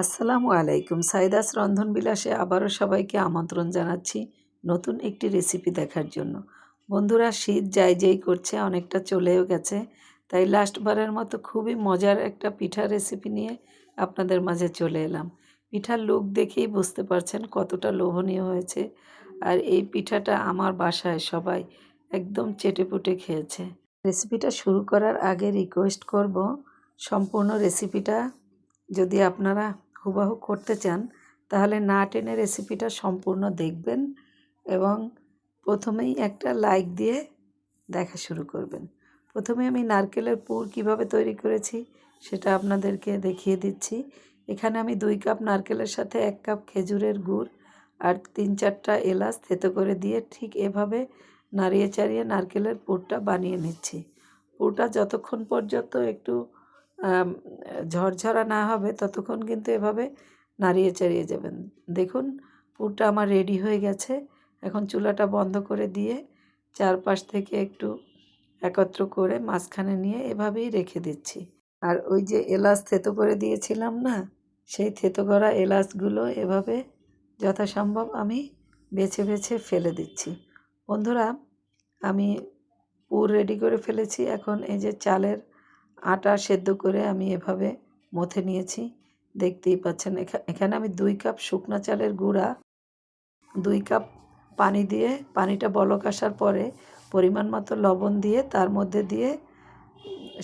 আসসালামু আলাইকুম। সাইদাস রন্ধন বিলাসে আবারও সবাইকে আমন্ত্রণ জানাচ্ছি নতুন একটি রেসিপি দেখার জন্য। বন্ধুরা, শীত যাই যাই করছে, অনেকটা চলেও গেছে। তাই লাস্টবারের মতো খুবই মজার একটা পিঠা রেসিপি নিয়ে আপনাদের মাঝে চলে এলাম। পিঠার লুক দেখেই বুঝতে পারছেন কতটা লোভনীয় হয়েছে। আর এই পিঠাটা আমার বাসায় সবাই একদম চেটেপুটে খেয়েছে। রেসিপিটা শুরু করার আগে রিকোয়েস্ট করব সম্পূর্ণ রেসিপিটা। যদি আপনারা হুবাহু করতে চান, তাহলে না টেনে রেসিপিটা সম্পূর্ণ দেখবেন এবং প্রথমেই একটা লাইক দিয়ে দেখা শুরু করবেন। প্রথমে আমি নারকেলের পুর কীভাবে তৈরি করেছি সেটা আপনাদেরকে দেখিয়ে দিচ্ছি। এখানে আমি দুই কাপ নারকেলের সাথে এক কাপ খেজুরের গুড় আর তিন চারটা এলাচ থেতো করে দিয়ে ঠিক এভাবে নাড়িয়ে চাড়িয়ে নারকেলের পুরটা বানিয়ে নিচ্ছি। পুরটা যতক্ষণ পর্যন্ত একটু ঝরঝরা না হবে ততক্ষণ কিন্তু এভাবে নাড়িয়ে চাড়িয়ে যাবেন। দেখুন, পুরটা আমার রেডি হয়ে গেছে। এখন চুলাটা বন্ধ করে দিয়ে চারপাশ থেকে একটু একত্র করে মাঝখানে নিয়ে এভাবেই রেখে দিচ্ছি। আর ওই যে এলাচ থেতো করে দিয়েছিলাম না, সেই থেতো করা এলাচগুলো এভাবে যথাসম্ভব আমি বেছে বেছে ফেলে দিচ্ছি। বন্ধুরা, আমি পুর রেডি করে ফেলেছি। এখন এই যে চালের আটা সেদ্ধ করে আমি এভাবে মথে নিয়েছি। দেখতেই পাচ্ছেন এখানে আমি দুই কাপ শুকনা চালের গুঁড়া, দুই কাপ পানি দিয়ে, পানিটা বলক আসার পরে পরিমাণ মতো লবণ দিয়ে তার মধ্যে দিয়ে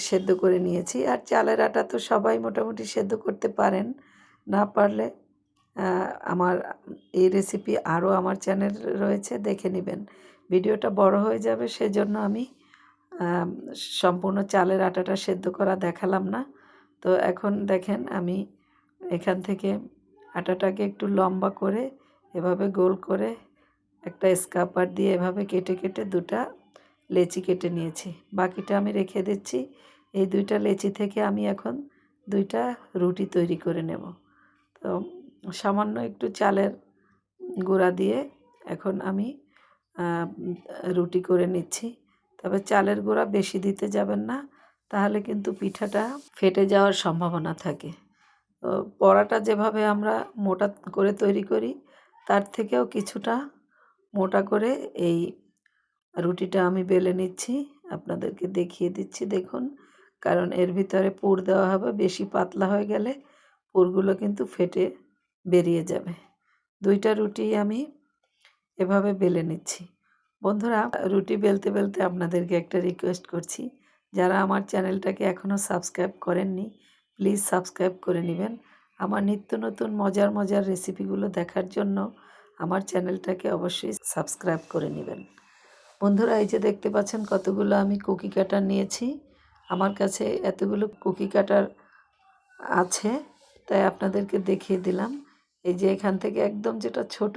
সেদ্ধ করে নিয়েছি। আর চালের আটা তো সবাই মোটামুটি সেদ্ধ করতে পারেন, না পারলে আমার এই রেসিপি আরও আমার চ্যানেল রয়েছে, দেখে নেবেন। ভিডিওটা বড় হয়ে যাবে, সেজন্য আমি সম্পূর্ণ চালের আটাটা সেদ্ধ করা দেখালাম না। তো এখন দেখেন আমি এখান থেকে আটাটাকে একটু লম্বা করে এভাবে গোল করে একটা স্কাপার দিয়ে এভাবে কেটে কেটে দুটা লেচি কেটে নিয়েছি। বাকিটা আমি রেখে দিচ্ছি। এই দুইটা লেচি থেকে আমি এখন দুইটা রুটি তৈরি করে নেব। তো সামান্য একটু চালের গুঁড়া দিয়ে এখন আমি রুটি করে নিচ্ছি। তবে চালের গুঁড়া বেশি দিতে যাবেন না, তাহলে কিন্তু পিঠাটা ফেটে যাওয়ার সম্ভাবনা থাকে। তো পরাটা যেভাবে আমরা মোটা করে তৈরি করি, তার থেকেও কিছুটা মোটা করে এই রুটিটা আমি বেলে নিচ্ছি। আপনাদেরকে দেখিয়ে দিচ্ছি, দেখুন। কারণ এর ভিতরে পুর দেওয়া হবে, বেশি পাতলা হয়ে গেলে পুরগুলো কিন্তু ফেটে বেরিয়ে যাবে। দুইটা রুটি আমি এভাবে বেলে নিচ্ছি। বন্ধুরা, রুটি বেলতে বেলতে আপনাদেরকে একটা রিকোয়েস্ট করছি। যারা আমার চ্যানেলটাকে এখনও সাবস্ক্রাইব করেননি প্লিজ সাবস্ক্রাইব করে নেবেন। আমার নিত্য নতুন মজার মজার রেসিপিগুলো দেখার জন্য আমার চ্যানেলটাকে অবশ্যই সাবস্ক্রাইব করে নেবেন। বন্ধুরা, এই যে দেখতে পাচ্ছেন কতগুলো আমি কুকি কাটার নিয়েছি। আমার কাছে এতগুলো কুকি কাটার আছে, তাই আপনাদেরকে দেখিয়ে দিলাম। এই যে এখান থেকে একদম যেটা ছোট,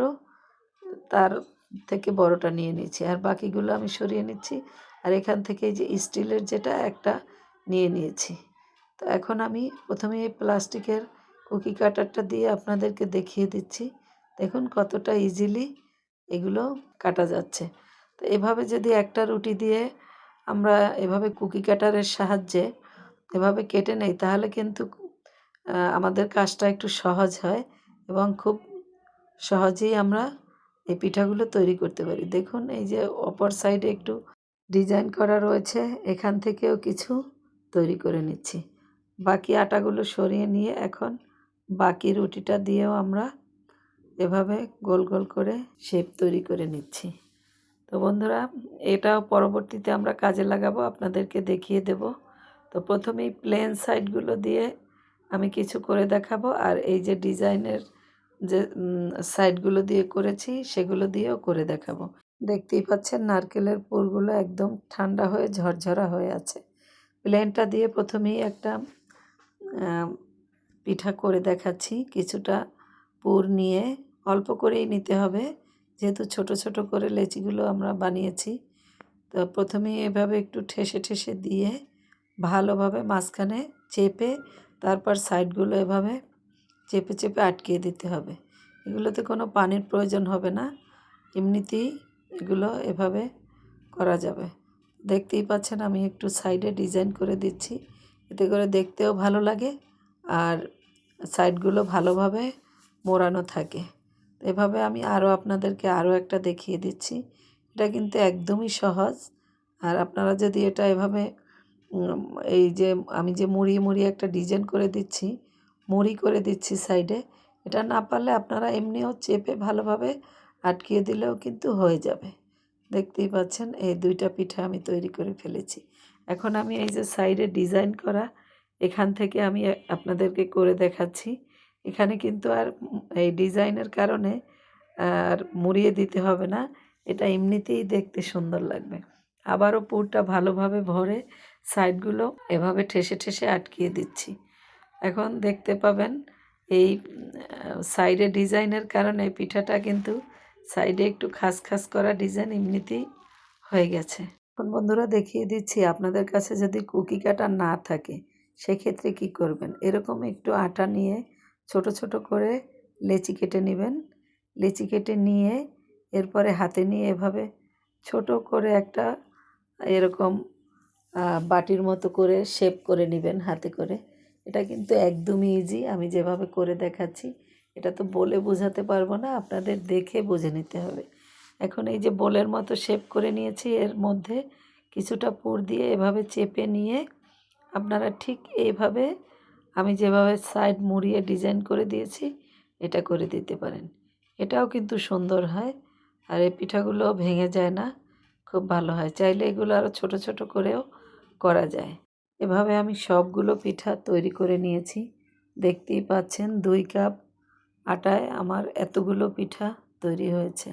তার থেকে বড়টা নিয়ে নিচ্ছি আর বাকিগুলো আমি সরিয়ে নিচ্ছি। আর এখান থেকে যে স্টিলের যেটা একটা নিয়ে নিয়েছি। তো এখন আমি প্রথমে এই প্লাস্টিকের কুকি কাটারটা দিয়ে আপনাদেরকে দেখিয়ে দিচ্ছি। দেখুন কতটা ইজিলি এগুলো কাটা যাচ্ছে। তো এভাবে যদি একটা রুটি দিয়ে আমরা এভাবে কুকি কাটারের সাহায্যে এভাবে কেটে নেই, তাহলে কিন্তু আমাদের কাজটা একটু সহজ হয় এবং খুব সহজেই আমরা এই পিঠাগুলো তৈরি করতে পারি। দেখুন, এই যে অপর সাইডে একটু ডিজাইন করা রয়েছে, এখান থেকেও কিছু তৈরি করে নিচ্ছি। বাকি আটাগুলো সরিয়ে নিয়ে এখন বাকি রুটিটা দিয়েও আমরা এভাবে গোল গোল করে শেপ তৈরি করে নিচ্ছি। তো বন্ধুরা, এটাও পরবর্তীতে আমরা কাজে লাগাবো, আপনাদেরকে দেখিয়ে দেব। তো প্রথমেই প্লেন সাইডগুলো দিয়ে আমি কিছু করে দেখাবো, আর এই যে ডিজাইনের যে সাইডগুলো দিয়ে করেছি, সেগুলো দিয়েও করে দেখাবো। দেখতেই পাচ্ছেন নারকেলের পুরগুলো একদম ঠান্ডা হয়ে ঝরঝরা হয়ে আছে। প্লেনটা দিয়ে প্রথমেই একটা পিঠা করে দেখাচ্ছি। কিছুটা পুর নিয়ে অল্প করেই নিতে হবে। যেহেতু ছোট ছোট করে লেচিগুলো আমরা বানিয়েছি, তো প্রথমেই এভাবে একটু ঠেসে ঠেসে দিয়ে ভালোভাবে মাঝখানে চেপে, তারপর সাইডগুলো এভাবে চেপে চেপে আটকিয়ে দিতে হবে। এগুলোতে কোনো পানির প্রয়োজন হবে না। এমনিতেই এগুলো এভাবে করা যাবে। দেখতেই পাচ্ছেন আমি একটু সাইডে ডিজাইন করে দিচ্ছি। এতে করে দেখতেও ভালো লাগে আর সাইডগুলো ভালোভাবে মোড়ানো থাকে। এভাবে আমি আরও আপনাদেরকে আরও একটা দেখিয়ে দিচ্ছি। এটা কিন্তু একদমই সহজ। আর আপনারা যদি এটা এভাবে এই যে আমি যে মুড়িয়ে মুড়িয়ে একটা ডিজাইন করে দিচ্ছি মুড়ি করে দিচ্ছি সাইডে এটা না পারলে আপনারা এমনিও চেপে ভালোভাবে আটকিয়ে দিলেও কিন্তু হয়ে যাবে। দেখতেই পাচ্ছেন, এই দুইটা পিঠা আমি তৈরি করে ফেলেছি। এখন আমি এই যে সাইডে ডিজাইন করা, এখান থেকে আমি আপনাদেরকে করে দেখাচ্ছি। এখানে কিন্তু আর এই ডিজাইনের কারণে আর মুড়িয়ে দিতে হবে না, এটা এমনিতেই দেখতে সুন্দর লাগবে। আবারও পুরটা ভালোভাবে ভরে সাইডগুলো এভাবে ঠেসে ঠেসে আটকিয়ে দিচ্ছি। এখন দেখতে পাবেন এই সাইডে ডিজাইনের কারণে পিঠাটা কিন্তু সাইডে একটু খাস খাস করা ডিজাইন এমনিতেই হয়ে গেছে। এখন বন্ধুরা দেখিয়ে দিচ্ছি, আপনাদের কাছে যদি কুকি কাটা না থাকে, সেক্ষেত্রে কি করবেন? এরকম একটু আটা নিয়ে ছোট ছোট করে লেচি কেটে নেবেন। লেচি কেটে নিয়ে এরপরে হাতে নিয়ে এভাবে ছোট করে একটা এরকম বাটির মতো করে শেপ করে নেবেন হাতে করে। এটা কিন্তু একদমই ইজি আমি যেভাবে করে দেখাচ্ছি, এটা তো বলে বোঝাতে পারব না, আপনাদের দেখে বুঝে নিতে হবে। এখন এই যে বোলের মতো শেপ করে নিয়েছি, এর মধ্যে কিছুটা পুর দিয়ে এভাবে চেপে নিয়ে আপনারা ঠিক এইভাবে আমি যেভাবে সাইড মুড়িয়ে ডিজাইন করে দিয়েছি, এটা করে দিতে পারেন। এটাও কিন্তু সুন্দর হয়, আর এই পিঠাগুলো ভেঙে যায় না, খুব ভালো হয়। চাইলে এগুলো আরও ছোট ছোট করেও করা যায়। এভাবে আমি সবগুলো পিঠা তৈরি করে নিয়েছি। দেখতেই পাচ্ছেন দুই কাপ আটায় আমার এতগুলো পিঠা তৈরি হয়েছে।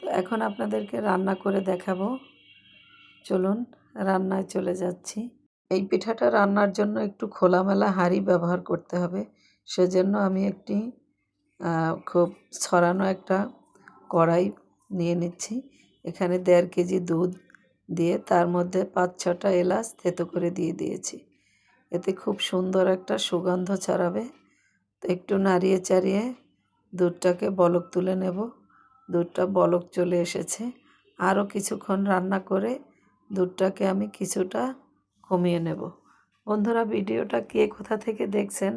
তো এখন আপনাদেরকে রান্না করে দেখাবো। চলুন রান্নায় চলে যাচ্ছি। এই পিঠাটা রান্নার জন্য একটু খোলামেলা হাঁড়ি ব্যবহার করতে হবে। সেজন্য আমি একটি খুব ছড়ানো একটা কড়াই নিয়ে নিচ্ছি। এখানে দেড় কেজি দুধ দিয়ে তার মধ্যে পাঁচ ছটা এলাচ থেতো করে দিয়ে দিয়েছি। এতে খুব সুন্দর একটা সুগন্ধ ছড়াবে। তো একটু নাড়িয়ে চাড়িয়ে দুধটাকে বলক তুলে নেব। দুধটা বলক চলে এসেছে। আরও কিছুক্ষণ রান্না করে দুধটাকে আমি কিছুটা কমিয়ে নেব। বন্ধুরা, ভিডিওটা কে কোথা থেকে দেখছেন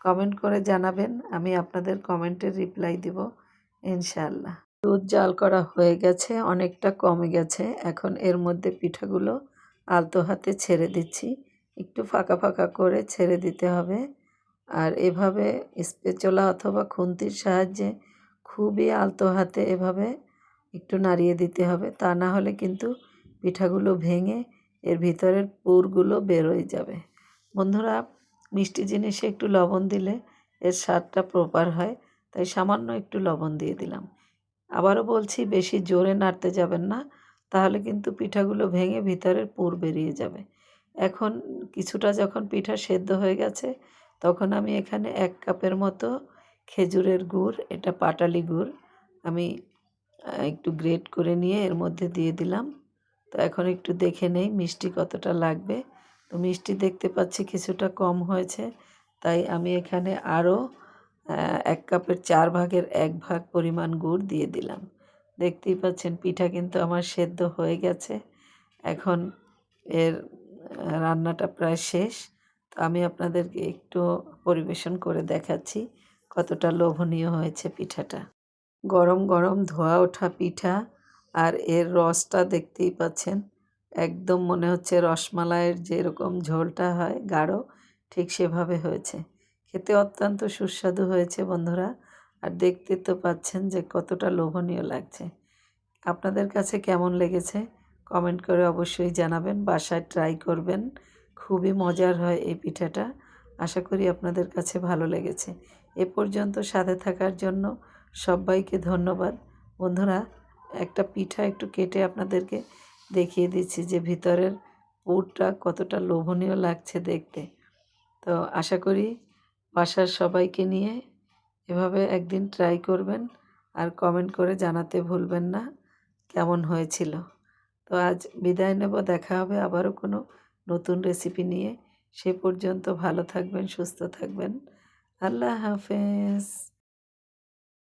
কমেন্ট করে জানাবেন। আমি আপনাদের কমেন্টের রিপ্লাই দিব, ইনশাআল্লাহ। দুধ জাল করা হয়ে গেছে, অনেকটা কমে গেছে। এখন এর মধ্যে পিঠাগুলো আলতো হাতে ছেড়ে দিচ্ছি। একটু ফাঁকা ফাঁকা করে ছেড়ে দিতে হবে। আর এভাবে স্পেচলা অথবা খুন্তির সাহায্যে খুবই আলতো হাতে এভাবে একটু নাড়িয়ে দিতে হবে। তা না হলে কিন্তু পিঠাগুলো ভেঙে এর ভিতরের পুরগুলো বেরোয় যাবে। বন্ধুরা, মিষ্টি জিনিসে একটু লবণ দিলে এর স্বাদটা প্রপার হয়, তাই সামান্য একটু লবণ দিয়ে দিলাম। আবারও বলছি, বেশি জোরে নাড়তে যাবেন না, তাহলে কিন্তু পিঠাগুলো ভেঙে ভিতরের পুর বেরিয়ে যাবে। এখন কিছুটা যখন পিঠা সেদ্ধ হয়ে গেছে, তখন আমি এখানে এক কাপের মতো খেজুরের গুড়, এটা পাটালি গুড়, আমি একটু গ্রেট করে নিয়ে এর মধ্যে দিয়ে দিলাম। তো এখন একটু দেখে নেই মিষ্টি কতটা লাগবে। তো মিষ্টি দেখতে পাচ্ছি কিছুটা কম হয়েছে, তাই আমি এখানে আরও এক কাপের চার ভাগের এক ভাগ পরিমাণ গুড় দিয়ে দিলাম। দেখতেই পাচ্ছেন পিঠা কিন্তু আমার সেদ্ধ হয়ে গেছে। এখন এর রান্নাটা প্রায় শেষ। তো আমি আপনাদেরকে একটু পরিবেশন করে দেখাচ্ছি কতটা লোভনীয় হয়েছে পিঠাটা। গরম গরম ধোয়া ওঠা পিঠা আর এর রসটা দেখতেই পাচ্ছেন। একদম মনে হচ্ছে রসমালাইয়ের যেরকম ঝোলটা হয়, গাঢ়, ঠিক সেভাবে হয়েছে। খেতে অত্যন্ত সুস্বাদু হয়েছে, বন্ধুরা। আর দেখতে তো পাচ্ছেন যে কতটা লোভনীয় লাগছে। আপনাদের কাছে কেমন লেগেছে? কমেন্ট করে অবশ্যই জানাবেন। বাসায় ট্রাই করবেন। খুবই মজার হয় এই পিঠাটা। আশা করি আপনাদের কাছে ভালো লেগেছে। এ পর্যন্ত সাথে থাকার জন্য সবাইকে ধন্যবাদ। বন্ধুরা, একটা পিঠা একটু কেটে আপনাদেরকে দেখিয়ে দিচ্ছি যে ভিতরের পুরটা কতটা লোভনীয় লাগছে দেখতে। তো আশা করি বাসার সবাইকে নিয়ে এভাবে একদিন ট্রাই করবেন আর কমেন্ট করে জানাতে ভুলবেন না, কেমন হয়েছিল। তো আজ বিদায় নেব, দেখা হবে আবারও কোনো নতুন রেসিপি নিয়ে। সে পর্যন্ত ভালো থাকবেন, সুস্থ থাকবেন। আল্লাহ হাফেজ।